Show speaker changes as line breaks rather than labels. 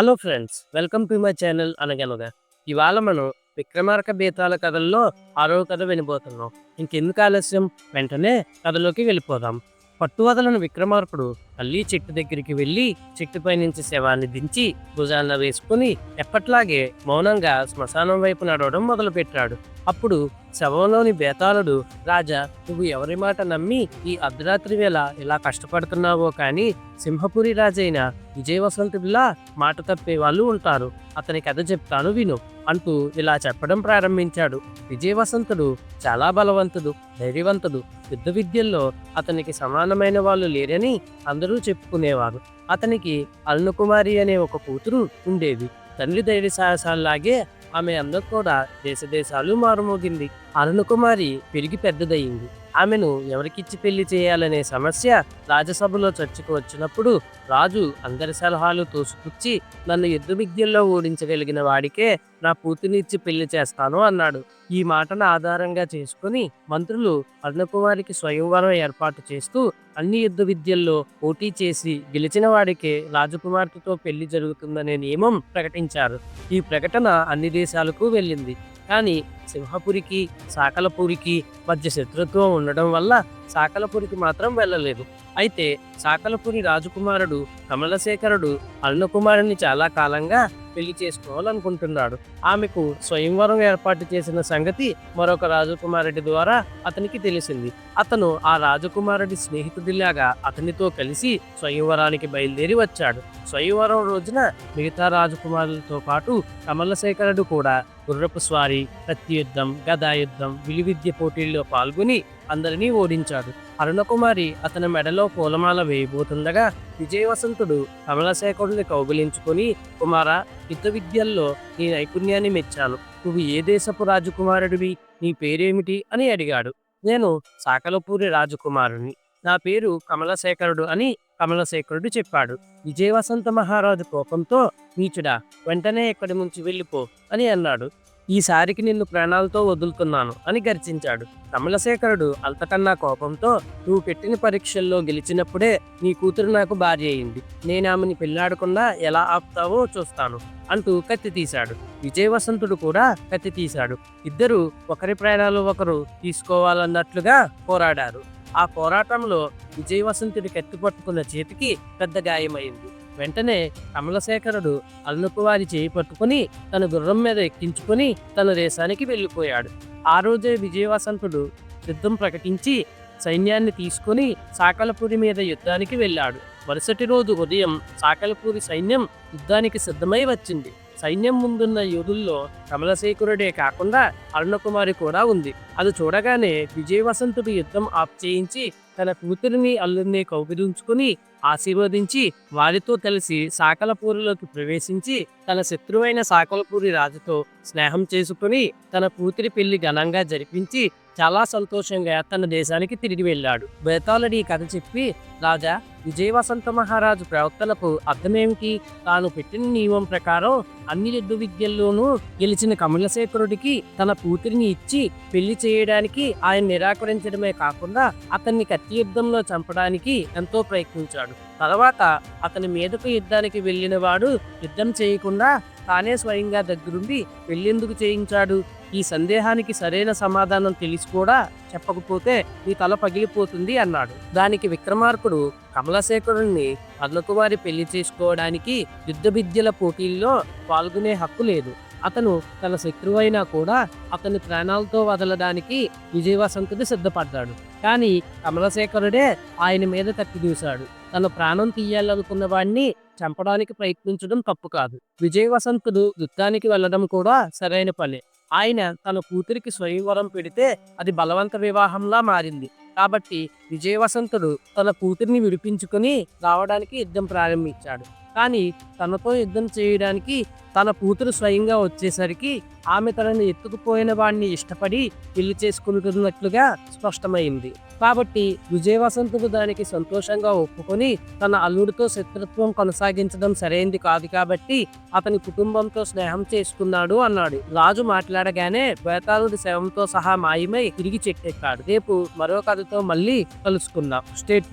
Hello friends welcome to my channel Anaganaga. ఇవాళ మనం విక్రమార్క బీతాల కథల్లో ఆరో కథ వినబోతున్నాం. ఇంకెందుకు ఆలస్యం? వెంటనే కథలోకి వెళ్ళిపోదాం. పట్టువదలను విక్రమార్కుడు మళ్ళీ చెట్టు దగ్గరికి వెళ్ళి చెట్టుపై నుంచి శవాన్ని దించి భుజాన వేసుకుని ఎప్పట్లాగే మౌనంగా శ్మశానం వైపు నడవడం మొదలుపెట్టాడు. అప్పుడు శవంలోని బేతాళుడు రాజా నువ్వు ఎవరి మాట నమ్మి ఈ అర్ధరాత్రి వేళ ఇలా కష్టపడుతున్నావో కానీ సింహపురి రాజైన విజయవసంతుడిలా మాట తప్పే వాళ్ళు ఉంటారు. అతని కథ చెప్తాను విను అంటూ ఇలా చెప్పడం ప్రారంభించాడు. విజయవసంతుడు చాలా బలవంతుడు ధైర్యవంతుడు. యుద్ధ విద్యల్లో అతనికి సమానమైన వాళ్ళు లేరని అందరూ చెప్పుకునేవారు. అతనికి అరుణకుమారి అనే ఒక కూతురు ఉండేది. తండ్రి ధైర్య సాహసాలలాగే ఆమె అందరు కూడా దేశదేశాలు మారుమోగింది. అరుణకుమారి పెరిగి పెద్దదయ్యింది. ఆమెను ఎవరికిచ్చి పెళ్ళి చేయాలనే సమస్య రాజసభలో చర్చకు వచ్చినప్పుడు రాజు అందరి సలహాలు తోసిపుచ్చి నన్ను యుద్ధ విద్యల్లో ఓడించగలిగిన వాడికే నా పూర్తినిచ్చి పెళ్ళి చేస్తాను అన్నాడు. ఈ మాటను ఆధారంగా చేసుకుని మంత్రులు అర్ణకుమారికి స్వయంవరం ఏర్పాటు చేస్తూ అన్ని యుద్ధ విద్యల్లో పోటీ చేసి గెలిచిన వాడికే రాజకుమార్తెతో పెళ్ళి జరుగుతుందనే నియమం ప్రకటించారు. ఈ ప్రకటన అన్ని దేశాలకు వెళ్ళింది. కానీ సింహపురికి సాకలపురికి మధ్య శత్రుత్వం ఉండడం వల్ల సాకలపురికి మాత్రం వెళ్ళలేదు. అయితే సాకలపురి రాజకుమారుడు కమలశేఖరుడు అరుణకుమారుని చాలా కాలంగా పెళ్ళి చేసుకోవాలనుకుంటున్నాడు. ఆమెకు స్వయంవరం ఏర్పాటు చేసిన సంగతి మరొక రాజకుమారుడి ద్వారా అతనికి తెలిసింది. అతను ఆ రాజకుమారుడి స్నేహితుడిలాగా అతనితో కలిసి స్వయంవరానికి బయలుదేరి వచ్చాడు. స్వయంవరం రోజున మిగతా రాజకుమారులతో పాటు కమలశేఖరుడు కూడా గుర్రపు స్వారీ కత్తి యుద్ధం విలువిద్య పోటీల్లో పాల్గొని అందరినీ ఓడించాడు. అరుణకుమారి అతని మెడలో పూలమాల వేయబోతుండగా విజయవసంతుడు కమలశేఖరుడిని కౌగిలించుకొని కుమార యుద్ధ విద్యల్లో నీ నైపుణ్యాన్ని మెచ్చాను. నువ్వు ఏ దేశపు రాజకుమారుడివి? నీ పేరేమిటి? అని అడిగాడు. నేను సాకలపూరి రాజకుమారుని. నా పేరు కమలశేఖరుడు అని కమలశేఖరుడు చెప్పాడు. విజయవసంత మహారాజు కోపంతో నీచుడా వెంటనే ఇక్కడి నుంచి వెళ్ళిపో అని అన్నాడు. ఈసారికి నిన్ను ప్రాణాలతో వదులుతున్నాను అని గర్జించాడు. కమలశేఖరుడు అంతకన్నా కోపంతో నువ్వు పెట్టిన పరీక్షల్లో గెలిచినప్పుడే నీ కూతురు నాకు భార్య అయింది. నేను ఆమెని పెళ్ళాడకుండా ఎలా ఆపుతావో చూస్తాను అంటూ కత్తి తీశాడు. విజయవసంతుడు కూడా కత్తి తీశాడు. ఇద్దరు ఒకరి ప్రాణాలు ఒకరు తీసుకోవాలన్నట్లుగా పోరాడారు. ఆ పోరాటంలో విజయవసంతుడి కత్తిపట్టుకున్న చేతికి పెద్ద గాయమైంది. వెంటనే కమలశేఖరుడు అల్లుకువారి చేయి పట్టుకుని తన గుర్రం మీద ఎక్కించుకుని తన దేశానికి వెళ్ళిపోయాడు. ఆ రోజే విజయవసంతుడు యుద్ధం ప్రకటించి సైన్యాన్ని తీసుకుని సాకలపూరి మీద యుద్ధానికి వెళ్ళాడు. మరుసటి రోజు ఉదయం సాకలపూరి సైన్యం యుద్ధానికి సిద్ధమై వచ్చింది. సైన్యం ముందున్న యోధుల్లో కమలశేఖరుడే కాకుండా అరుణకుమారి కూడా ఉంది. అది చూడగానే విజయవసంతుడు యుద్ధం ఆప్ చేయించి తన కూతురిని అల్లుడిని కౌగిలించుకుని ఆశీర్వదించి వారితో కలిసి సాకలపూరిలోకి ప్రవేశించి తన శత్రువైన సాకలపూరి రాజుతో స్నేహం చేసుకుని తన కూతురి పెళ్ళి ఘనంగా జరిపించి చాలా సంతోషంగా తన దేశానికి తిరిగి వెళ్ళాడు. బేతాళుడి ఈ కథ చెప్పి రాజా విజయవసంత మహారాజు ప్రవక్తలకు అర్థమేమిటి? తాను పెట్టిన నియమం ప్రకారం అన్ని యుద్ధ విద్యల్లోనూ గెలిచిన కమలశేఖరుడికి తన కూతురిని ఇచ్చి పెళ్ళి చేయడానికి ఆయన నిరాకరించడమే కాకుండా అతన్ని కత్తి యుద్ధంలో చంపడానికి ఎంతో ప్రయత్నించాడు. తర్వాత అతని మీదకు యుద్ధానికి వెళ్ళిన వాడు యుద్ధం చేయకుండా తానే స్వయంగా దగ్గరుండి వెళ్ళేందుకు చేయించాడు. ఈ సందేహానికి సరైన సమాధానం తెలిసి కూడా చెప్పకపోతే నీ తల పగిలిపోతుంది అన్నాడు. దానికి విక్రమార్కుడు కమలశేఖరుణ్ణి అర్లకుమారి పెళ్ళి చేసుకోవడానికి యుద్ధ విద్యల పోటీల్లో పాల్గొనే హక్కు లేదు. అతను తన శత్రువైనా కూడా అతని ప్రాణాలతో వదలడానికి విజయవసంతుడు సిద్ధపడ్డాడు. కానీ కమలశేఖరుడే ఆయన మీద కత్తి తన ప్రాణం తీయాలనుకున్న వాడిని చంపడానికి ప్రయత్నించడం తప్పు కాదు. విజయవసంతుడు యుద్ధానికి వెళ్ళడం కూడా సరైన పని. ఆయన తన కూతురికి స్వయంవరం పెడితే అది బలవంత వివాహంలా మారింది. కాబట్టి విజయవసంతుడు తన కూతురిని విడిపించుకుని రావడానికి యుద్ధం ప్రారంభించాడు. కానీ తనతో యుద్ధం చేయడానికి తన కూతురు స్వయంగా వచ్చేసరికి ఆమె తనని ఎత్తుకుపోయిన వాడిని ఇష్టపడి పెళ్ళి చేసుకుంటున్నట్లుగా స్పష్టమైంది. కాబట్టి విజయవసంతుడు దానికి సంతోషంగా ఒప్పుకొని తన అల్లుడితో శత్రుత్వం కొనసాగించడం సరైంది కాదు కాబట్టి అతని కుటుంబంతో స్నేహం చేసుకున్నాడు అన్నాడు. రాజు మాట్లాడగానే బేతాళుడి శవంతో సహా మాయమై తిరిగి చెట్టెక్కాడు. రేపు మరో కథతో మళ్ళీ కలుసుకుందాం. స్టేట్